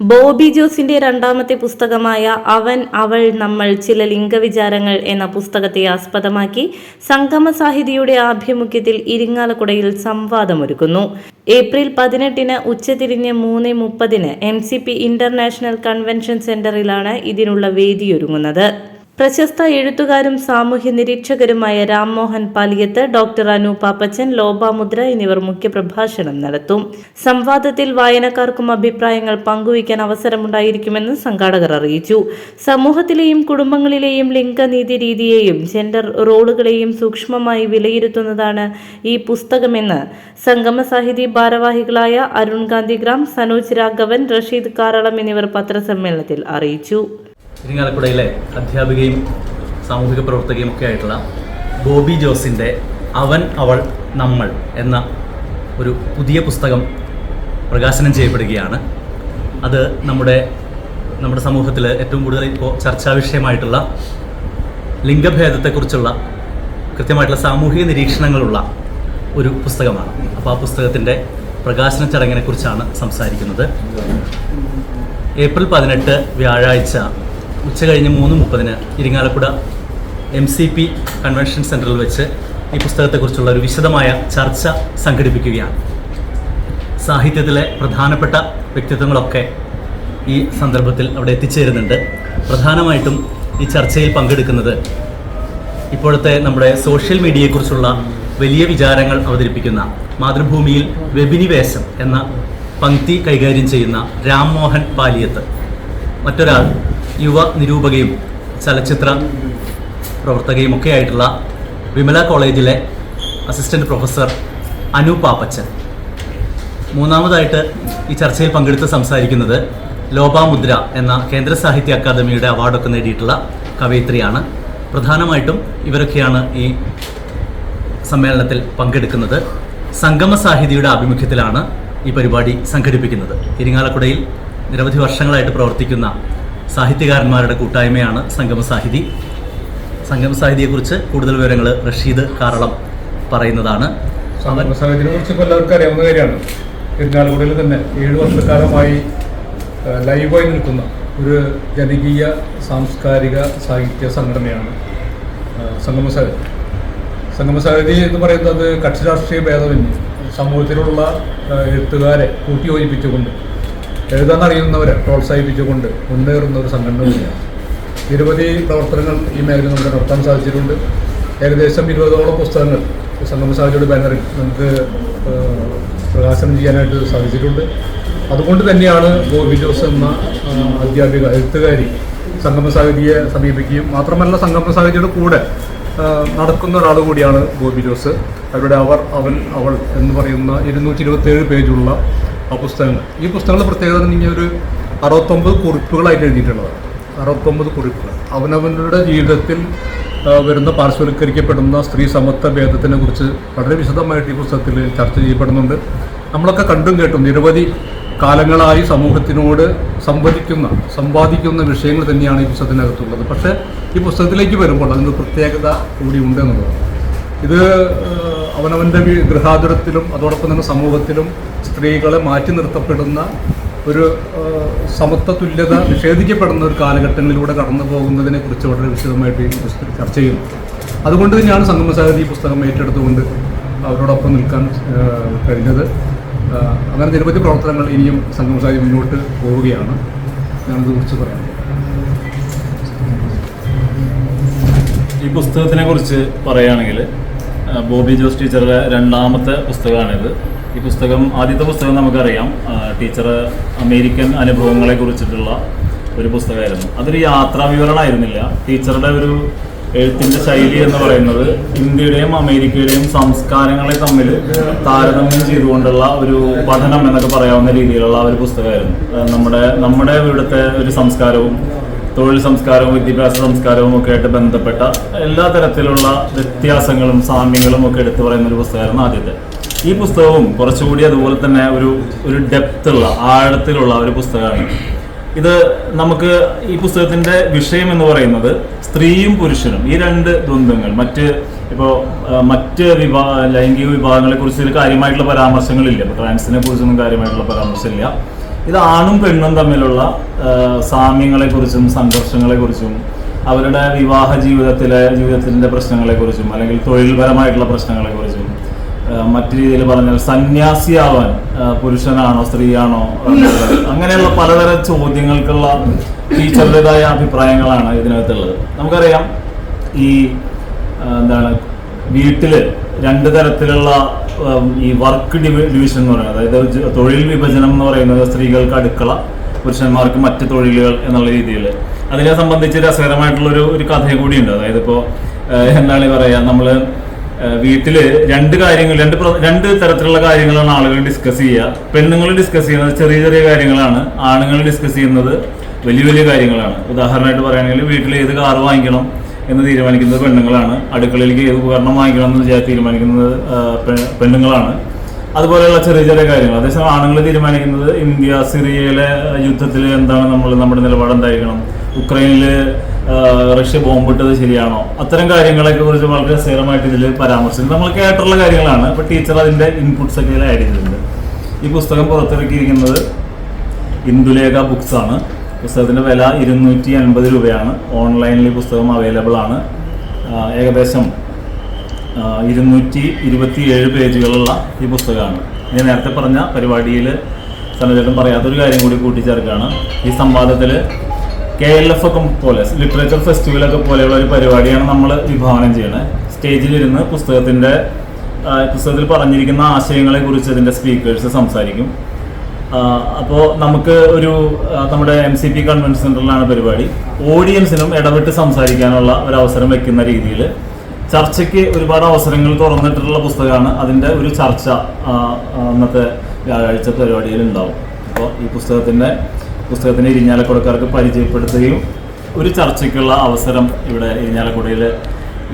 ബോബി ജോസിന്റെ രണ്ടാമത്തെ പുസ്തകമായ അവൻ അവൾ നമ്മൾ ചില ലിംഗവിചാരങ്ങൾ എന്ന പുസ്തകത്തെ ആസ്പദമാക്കി സംഗമ സാഹിതിയുടെ ആഭിമുഖ്യത്തിൽ ഇരിങ്ങാലക്കുടയിൽ സംവാദമൊരുക്കുന്നു. ഏപ്രിൽ പതിനെട്ടിന് ഉച്ചതിരിഞ്ഞ് മൂന്ന് മുപ്പതിന് M C P international convention സെന്ററിലാണ് ഇതിനുള്ള വേദിയൊരുങ്ങുന്നത്. പ്രശസ്ത എഴുത്തുകാരും സാമൂഹ്യ നിരീക്ഷകരുമായ രാംമോഹൻ പാലിയത്ത് ഡോക്ടർ അനു പാപ്പച്ചൻ ലോപാമുദ്ര എന്നിവർ മുഖ്യപ്രഭാഷണം നടത്തും. സംവാദത്തിൽ വായനക്കാർക്കും അഭിപ്രായങ്ങൾ പങ്കുവയ്ക്കാൻ അവസരമുണ്ടായിരിക്കുമെന്ന് സംഘാടകർ അറിയിച്ചു. സമൂഹത്തിലെയും കുടുംബങ്ങളിലെയും ലിംഗനീതി രീതിയെയും ജെൻഡർ റോളുകളെയും സൂക്ഷ്മമായി വിലയിരുത്തുന്നതാണ് ഈ പുസ്തകമെന്ന് സംഗമ സാഹിതി ഭാരവാഹികളായ അരുൺ ഗാന്ധിഗ്രാം സനോജ് രാഘവൻ റഷീദ് കാറളം എന്നിവർ പത്രസമ്മേളനത്തിൽ അറിയിച്ചു. ഇരിങ്ങാലക്കുടയിലെ അധ്യാപികയും സാമൂഹിക പ്രവർത്തകയും ഒക്കെ ആയിട്ടുള്ള ബോബി ജോസിന്റെ അവൻ അവൾ നമ്മൾ എന്ന ഒരു പുതിയ പുസ്തകം പ്രകാശനം ചെയ്യപ്പെടുകയാണ്. അത് നമ്മുടെ നമ്മുടെ സമൂഹത്തിൽ ഏറ്റവും കൂടുതൽ ഇപ്പോൾ ചർച്ചാ വിഷയമായിട്ടുള്ള ലിംഗഭേദത്തെക്കുറിച്ചുള്ള കൃത്യമായിട്ടുള്ള സാമൂഹിക നിരീക്ഷണങ്ങളുള്ള ഒരു പുസ്തകമാണ്. അപ്പോൾ ആ പുസ്തകത്തിന്റെ പ്രകാശന ചടങ്ങിനെക്കുറിച്ചാണ് സംസാരിക്കുന്നത്. ഏപ്രിൽ പതിനെട്ട് വ്യാഴാഴ്ച ഉച്ച കഴിഞ്ഞ് മൂന്ന് മുപ്പതിന് Irinjalakuda M C P convention സെന്ററിൽ വെച്ച് ഈ പുസ്തകത്തെക്കുറിച്ചുള്ള ഒരു വിശദമായ ചർച്ച സംഘടിപ്പിക്കുകയാണ്. സാഹിത്യത്തിലെ പ്രധാനപ്പെട്ട വ്യക്തിത്വങ്ങളൊക്കെ ഈ സന്ദർഭത്തിൽ അവിടെ എത്തിച്ചേരുന്നുണ്ട്. പ്രധാനമായിട്ടും ഈ ചർച്ചയിൽ പങ്കെടുക്കുന്നത് ഇപ്പോഴത്തെ നമ്മുടെ സോഷ്യൽ മീഡിയയെക്കുറിച്ചുള്ള വലിയ വിചാരങ്ങൾ അവതരിപ്പിക്കുന്ന മാതൃഭൂമിയിൽ വെബിനിവേശം എന്ന പങ്ക്തി കൈകാര്യം ചെയ്യുന്ന രാംമോഹൻ പാലിയത്ത്. മറ്റൊരാൾ യുവ നിരൂപകയും ചലച്ചിത്ര പ്രവർത്തകയും ഒക്കെ ആയിട്ടുള്ള വിമല കോളേജിലെ അസിസ്റ്റന്റ് പ്രൊഫസർ അനു പാപ്പച്ചൻ. മൂന്നാമതായിട്ട് ഈ ചർച്ചയിൽ പങ്കെടുത്ത് സംസാരിക്കുന്നത് ലോപാമുദ്ര എന്ന കേന്ദ്ര സാഹിത്യ അക്കാദമിയുടെ അവാർഡൊക്കെ നേടിയിട്ടുള്ള കവയിത്രിയാണ്. പ്രധാനമായിട്ടും ഇവരൊക്കെയാണ് ഈ സമ്മേളനത്തിൽ പങ്കെടുക്കുന്നത്. സംഗമ സാഹിതിയുടെ ആഭിമുഖ്യത്തിലാണ് ഈ പരിപാടി സംഘടിപ്പിക്കുന്നത്. ഇരിങ്ങാലക്കുടയിൽ നിരവധി വർഷങ്ങളായിട്ട് പ്രവർത്തിക്കുന്ന സാഹിത്യകാരന്മാരുടെ കൂട്ടായ്മയാണ് സംഗമ സാഹിതി. സംഗമ സാഹിതിയെക്കുറിച്ച് കൂടുതൽ വിവരങ്ങൾ റഷീദ് കാരളം പറയുന്നതാണ്. സംഗമ സാഹിതിയെ കുറിച്ച് എല്ലാവർക്കും അറിയാവുന്ന കാര്യമാണ്. പെരുന്നാളുകളിൽ തന്നെ ഏഴ് വർഷക്കാലമായി ലൈവായി നിൽക്കുന്ന ഒരു ജനകീയ സാംസ്കാരിക സാഹിത്യ സംഘടനയാണ് സംഗമ സാഹിതി. സംഗമ സാഹിതി എന്ന് പറയുന്നത് കക്ഷി രാഷ്ട്രീയ ഭേദമന്യേ സമൂഹത്തിലുള്ള എഴുത്തുകാരെ കൂട്ടിയോജിപ്പിച്ചുകൊണ്ട് എഴുതാൻ അറിയുന്നവരെ പ്രോത്സാഹിപ്പിച്ചുകൊണ്ട് മുന്നേറുന്ന ഒരു സംഘടന നിരവധി പ്രവർത്തനങ്ങൾ ഈ മേഖലയിൽ നമുക്ക് നടത്താൻ സാധിച്ചിട്ടുണ്ട്. ഏകദേശം ഇരുപതോളം പുസ്തകങ്ങൾ സംഗമ സാഹിത്യയുടെ ബാനറിൽ നമുക്ക് പ്രകാശനം ചെയ്യാനായിട്ട് സാധിച്ചിട്ടുണ്ട്. അതുകൊണ്ട് തന്നെയാണ് ഗോപി ജോസ് എന്ന അധ്യാപിക എഴുത്തുകാരി സംഗമ സാഹിതിയെ സമീപിക്കുകയും മാത്രമല്ല സംഗമ സാഹിതിയുടെ കൂടെ നടക്കുന്ന ഒരാൾ കൂടിയാണ് ഗോപി ജോസ്. അവരുടെ അവർ അവൻ അവൾ എന്ന് പറയുന്ന ഇരുന്നൂറ്റി ഇരുപത്തേഴ് പേജുള്ള ആ പുസ്തകങ്ങൾ. ഈ പുസ്തകങ്ങളുടെ പ്രത്യേകത എന്ന് ഒരു അറുപത്തൊമ്പത് കുറിപ്പുകളായിട്ട് എഴുതിയിട്ടുള്ളതാണ് അറുപത്തൊമ്പത് കുറിപ്പുകൾ. അവനവനുടെ ജീവിതത്തിൽ വരുന്ന പാർശ്വവൽക്കരിക്കപ്പെടുന്ന സ്ത്രീ സമത്വ ഭേദത്തിനെ കുറിച്ച് വളരെ വിശദമായിട്ട് ഈ പുസ്തകത്തിൽ ചർച്ച ചെയ്യപ്പെടുന്നുണ്ട്. നമ്മളൊക്കെ കണ്ടും കേട്ടും നിരവധി കാലങ്ങളായി സമൂഹത്തിനോട് സംവദിക്കുന്ന സമ്പാദിക്കുന്ന വിഷയങ്ങൾ തന്നെയാണ് ഈ പുസ്തകത്തിനകത്തുള്ളത്. പക്ഷേ ഈ പുസ്തകത്തിലേക്ക് വരുമ്പോൾ അതിന് പ്രത്യേകത കൂടി ഉണ്ട് എന്നുള്ളതാണ് ഇത് അവനവന്റെ ഗൃഹാതുരത്തിലും അതോടൊപ്പം തന്നെ സമൂഹത്തിലും സ്ത്രീകളെ മാറ്റി നിർത്തപ്പെടുന്ന ഒരു സമത്വ തുല്യത നിഷേധിക്കപ്പെടുന്ന ഒരു കാലഘട്ടങ്ങളിലൂടെ കടന്നു പോകുന്നതിനെ കുറിച്ച് വളരെ വിശദമായിട്ട് ഈ പുസ്തകം ചർച്ച ചെയ്യുന്നു. അതുകൊണ്ട് തന്നെയാണ് സംഗമസാഹിതി ഈ പുസ്തകം ഏറ്റെടുത്തുകൊണ്ട് അവരോടൊപ്പം നിൽക്കാൻ കഴിഞ്ഞത്. അങ്ങനെ നിരവധി പ്രവർത്തനങ്ങൾ ഇനിയും സംഗമസാഹിതി മുന്നോട്ട് പോവുകയാണ്. ഞാനത് കുറിച്ച് പറയാം. ഈ പുസ്തകത്തിനെ കുറിച്ച് പറയുകയാണെങ്കിൽ ബോബി ജോസ് ടീച്ചറുടെ രണ്ടാമത്തെ പുസ്തകമാണിത്. ഈ പുസ്തകം ആദ്യത്തെ പുസ്തകം നമുക്കറിയാം. ടീച്ചർ അമേരിക്കൻ അനുഭവങ്ങളെ കുറിച്ചിട്ടുള്ള ഒരു പുസ്തകമായിരുന്നു. അതൊരു യാത്രാ വിവരണമായിരുന്നില്ല ടീച്ചറുടെ ഒരു എഴുത്തിന്റെ ശൈലി എന്ന് പറയുന്നത് ഇന്ത്യയുടെയും അമേരിക്കയുടെയും സംസ്കാരങ്ങളെ തമ്മിൽ താരതമ്യം ചെയ്തുകൊണ്ടുള്ള ഒരു പഠനം എന്നൊക്കെ പറയാവുന്ന രീതിയിലുള്ള ഒരു പുസ്തകമായിരുന്നു. നമ്മുടെ നമ്മുടെ ഇവിടുത്തെ ഒരു സംസ്കാരവും തൊഴിൽ സംസ്കാരവും വിദ്യാഭ്യാസ സംസ്കാരവും ഒക്കെ ആയിട്ട് ബന്ധപ്പെട്ട എല്ലാ തരത്തിലുള്ള വ്യത്യാസങ്ങളും സാമ്യങ്ങളും ഒക്കെ എടുത്തു പറയുന്ന ഒരു പുസ്തകമായിരുന്നു ആദ്യത്തെ. ഈ പുസ്തകവും കുറച്ചുകൂടി അതുപോലെ തന്നെ ഒരു ഒരു ഡെപ്ത് ഉള്ള ആഴത്തിലുള്ള ഒരു പുസ്തകമാണ്. ഇത് നമുക്ക് ഈ പുസ്തകത്തിന്റെ വിഷയം എന്ന് പറയുന്നത് സ്ത്രീയും പുരുഷനും ഈ രണ്ട് ദ്വന്ദ്ങ്ങൾ മറ്റ് ഇപ്പോൾ മറ്റ് വിഭാ ലൈംഗിക വിഭാഗങ്ങളെ കുറിച്ച് കാര്യമായിട്ടുള്ള പരാമർശങ്ങളില്ല. ഇപ്പോൾ ട്രാൻസിനെ കുറിച്ചൊന്നും കാര്യമായിട്ടുള്ള പരാമർശമില്ല. ഇത് ആണും പെണ്ണും തമ്മിലുള്ള സാമ്യങ്ങളെക്കുറിച്ചും സംഘർഷങ്ങളെക്കുറിച്ചും അവരുടെ വിവാഹ ജീവിതത്തിലെ ജീവിതത്തിന്റെ പ്രശ്നങ്ങളെക്കുറിച്ചും അല്ലെങ്കിൽ തൊഴിൽപരമായിട്ടുള്ള പ്രശ്നങ്ങളെക്കുറിച്ചും മറ്റു രീതിയിൽ പറഞ്ഞാൽ സന്യാസിയാവാൻ പുരുഷനാണോ സ്ത്രീയാണോ അങ്ങനെയുള്ള പലതരം ചോദ്യങ്ങൾക്കുള്ള ടീച്ചറുടേതായ അഭിപ്രായങ്ങളാണ് ഇതിനകത്തുള്ളത്. നമുക്കറിയാം ഈ എന്താണ് വീട്ടിൽ രണ്ട് തരത്തിലുള്ള ഈ വർക്ക് ഡിവിഷൻ എന്ന് പറയുന്നത്. അതായത് തൊഴിൽ വിഭജനം എന്ന് പറയുന്നത് സ്ത്രീകൾക്ക് അടുക്കള പുരുഷന്മാർക്ക് മറ്റ് തൊഴിലുകൾ എന്നുള്ള രീതിയിൽ. അതിനെ സംബന്ധിച്ച് രസകരമായിട്ടുള്ള ഒരു കഥയും കൂടിയുണ്ട്. അതായത് ഇപ്പോൾ എന്താണ് പറയുക നമ്മൾ വീട്ടിൽ രണ്ട് കാര്യങ്ങൾ രണ്ട് രണ്ട് തരത്തിലുള്ള കാര്യങ്ങളാണ് ആളുകൾ ഡിസ്കസ് ചെയ്യുക. പെണ്ണുങ്ങൾ ഡിസ്കസ് ചെയ്യുന്നത് ചെറിയ ചെറിയ കാര്യങ്ങളാണ്. ആണുങ്ങൾ ഡിസ്കസ് ചെയ്യുന്നത് വലിയ വലിയ കാര്യങ്ങളാണ്. ഉദാഹരണമായിട്ട് പറയുകയാണെങ്കിൽ വീട്ടിൽ ഏത് കാർ വാങ്ങിക്കണം? എന്ന് തീരുമാനിക്കുന്നത് പെണ്ണുങ്ങളാണ്. അടുക്കളയിലേക്ക് ഏത് ഉപകരണം വാങ്ങിക്കണം എന്ന് തീരുമാനിക്കുന്നത് പെണ്ണുങ്ങളാണ്. അതുപോലെയുള്ള ചെറിയ ചെറിയ കാര്യങ്ങൾ. അതേസമയം ആണുങ്ങൾ തീരുമാനിക്കുന്നത് ഇന്ത്യ സിറിയയിലെ യുദ്ധത്തിൽ എന്താണ് നമ്മൾ നമ്മുടെ നിലപാട് എന്തായിരിക്കണം? ഉക്രൈനിൽ റഷ്യ ബോംബിട്ടത് ശരിയാണോ? അത്തരം കാര്യങ്ങളെയൊക്കെ കുറിച്ച് വളരെ രസകരമായിട്ട് ഇതിൽ പരാമർശിച്ചു നമ്മൾ കേട്ടുള്ള കാര്യങ്ങളാണ്. അപ്പോൾ ടീച്ചർ അതിന്റെ ഇൻപുട്സ് ഒക്കെ ആഡ് ചെയ്തിട്ടുണ്ട്. ഈ പുസ്തകം പുറത്തിറക്കിയിരിക്കുന്നത് ഇന്ദുലേഖ ബുക്സ് ആണ്. പുസ്തകത്തിന്റെ വില ഇരുന്നൂറ്റി അൻപത് രൂപയാണ്. ഓൺലൈനിൽ പുസ്തകം അവൈലബിൾ ആണ്. ഏകദേശം ഇരുന്നൂറ്റി ഇരുപത്തി ഏഴ് പേജുകളുള്ള ഈ പുസ്തകമാണ്. ഞാൻ നേരത്തെ പറഞ്ഞ പരിപാടിയിൽ സനചേട്ടൻ പറയാത്തൊരു കാര്യം കൂടി കൂട്ടിച്ചേർക്കുകയാണ്. ഈ സംവാദത്തിൽ കെ എൽ എഫ് ഒക്കെ പോലെ ലിറ്ററേച്ചർ ഫെസ്റ്റിവലൊക്കെ പോലെയുള്ള ഒരു പരിപാടിയാണ് നമ്മൾ വിഭാവനം ചെയ്യുന്നത് സ്റ്റേജിലിരുന്ന് പുസ്തകത്തിന്റെ പുസ്തകത്തിൽ പറഞ്ഞിരിക്കുന്ന ആശയങ്ങളെക്കുറിച്ച് അതിന്റെ സ്പീക്കേഴ്സ് സംസാരിക്കും. അപ്പോൾ നമുക്ക് ഒരു നമ്മുടെ എം സി പി കൺവെൻഷൻ സെന്ററിലാണ് പരിപാടി. ഓഡിയൻസിനും ഇടപെട്ട് സംസാരിക്കാനുള്ള ഒരു അവസരം വെക്കുന്ന രീതിയിൽ ചർച്ചയ്ക്ക് ഒരുപാട് അവസരങ്ങൾ തുറന്നിട്ടുള്ള പുസ്തകമാണ് അതിന്റെ ഒരു ചർച്ച അന്നത്തെ വ്യാഴാഴ്ച പരിപാടിയിൽ ഉണ്ടാവും. അപ്പോൾ ഈ പുസ്തകത്തിന്റെ പുസ്തകത്തിന്റെ ഇരിഞ്ഞാലക്കുടക്കാർക്ക് പരിചയപ്പെടുത്തുകയും ഒരു ചർച്ചയ്ക്കുള്ള അവസരം ഇവിടെ ഇരിഞ്ഞാലക്കുടയിൽ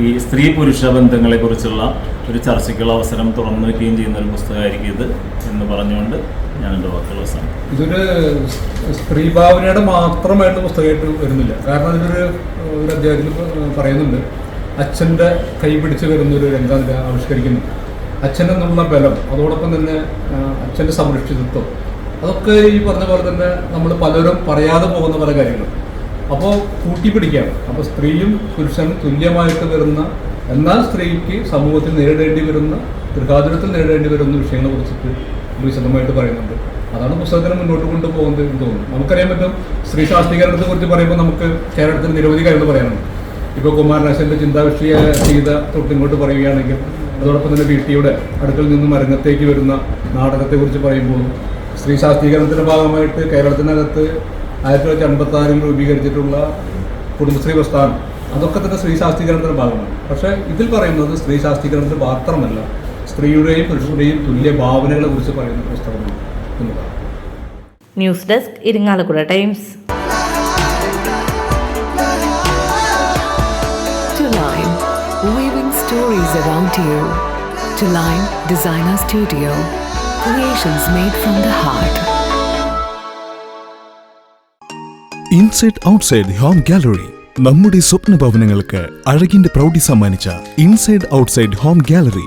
ഈ സ്ത്രീ പുരുഷ ബന്ധങ്ങളെക്കുറിച്ചുള്ള ഒരു ചർച്ചയ്ക്കുള്ള അവസരം തുറന്നു വയ്ക്കുകയും ചെയ്യുന്ന ഒരു പുസ്തകമായിരിക്കും ഇത് എന്ന് പറഞ്ഞുകൊണ്ട് ഞാൻ എന്റെ വാക്കുകൾ ഇതൊരു സ്ത്രീ ഭാവനയുടെ മാത്രമായിട്ട് പുസ്തകമായിട്ട് വരുന്നില്ല. കാരണം ഇതൊരു ഒരു അദ്ദേഹത്തിൽ പറയുന്നുണ്ട്. അച്ഛന്റെ കൈ പിടിച്ച് ഒരു രംഗം ആവിഷ്കരിക്കുന്നു. അച്ഛൻ എന്നുള്ള ബലം അതോടൊപ്പം തന്നെ അച്ഛന്റെ സംരക്ഷിതത്വം. അതൊക്കെ ഈ പറഞ്ഞ പോലെ തന്നെ നമ്മൾ പലരും പറയാതെ പോകുന്ന പല കാര്യങ്ങൾ അപ്പോൾ കൂട്ടിപ്പിടിക്കാം. അപ്പോൾ സ്ത്രീയും പുരുഷനും തുല്യമായിട്ട് വരുന്ന എന്നാൽ സ്ത്രീക്ക് സമൂഹത്തിൽ നേരിടേണ്ടി വരുന്ന ദീർഘാതുരത്തിൽ നേരിടേണ്ടി വരുന്ന വിഷയങ്ങളെ കുറിച്ചിട്ട് വിശദമായിട്ട് പറയുന്നുണ്ട്. അതാണ് പുസ്തകത്തിന് മുന്നോട്ട് കൊണ്ടുപോകുന്നത് എന്ന് തോന്നുന്നു. നമുക്കറിയാൻ പറ്റും സ്ത്രീ ശാസ്ത്രീകരണത്തെ കുറിച്ച് പറയുമ്പോൾ നമുക്ക് കേരളത്തിൽ നിരവധി കാര്യങ്ങൾ പറയാനുണ്ട്. ഇപ്പോൾ കുമാരനാശന്റെ ചിന്താവിഷയ ചെയ്ത തൊട്ടിങ്ങോട്ട് പറയുകയാണെങ്കിൽ അതോടൊപ്പം തന്നെ വീട്ടിയുടെ അടുക്കൽ നിന്നും അരങ്ങത്തേക്ക് വരുന്ന നാടകത്തെ കുറിച്ച് പറയുമ്പോൾ സ്ത്രീ ശാസ്ത്രീകരണത്തിന്റെ ഭാഗമായിട്ട് കേരളത്തിനകത്ത് ആയിരത്തി തൊള്ളായിരത്തി അൻപത്തി ആറിൽ രൂപീകരിച്ചിട്ടുള്ള കുടുംബശ്രീ പ്രസ്ഥാനം അതൊക്കെ തന്നെ സ്ത്രീ ശാസ്ത്രീകരണത്തിന്റെ ഭാഗമാണ്. പക്ഷേ ഇതിൽ പറയുന്നത് സ്ത്രീ ശാസ്ത്രീകരണത്തിന് മാത്രമല്ല സ്ത്രീയുടെയും പുരുഷന്റെയും തുല്യ ഭാവനകളെ കുറിച്ച് പറയുന്ന പുസ്തകമാണ് എന്നതാണ് news desk Irinjalakuda times To Line, weaving stories around you. To Line Designer Studio, creations made from the heart. Inside outside home gallery നമ്മുടെ സ്വപ്ന ഭവനങ്ങൾക്ക് അഴകിന്റെ പ്രൗഢി സമ്മാനിച്ച ഇൻസൈഡ് ഔട്ട്സൈഡ് ഹോം ഗാലറി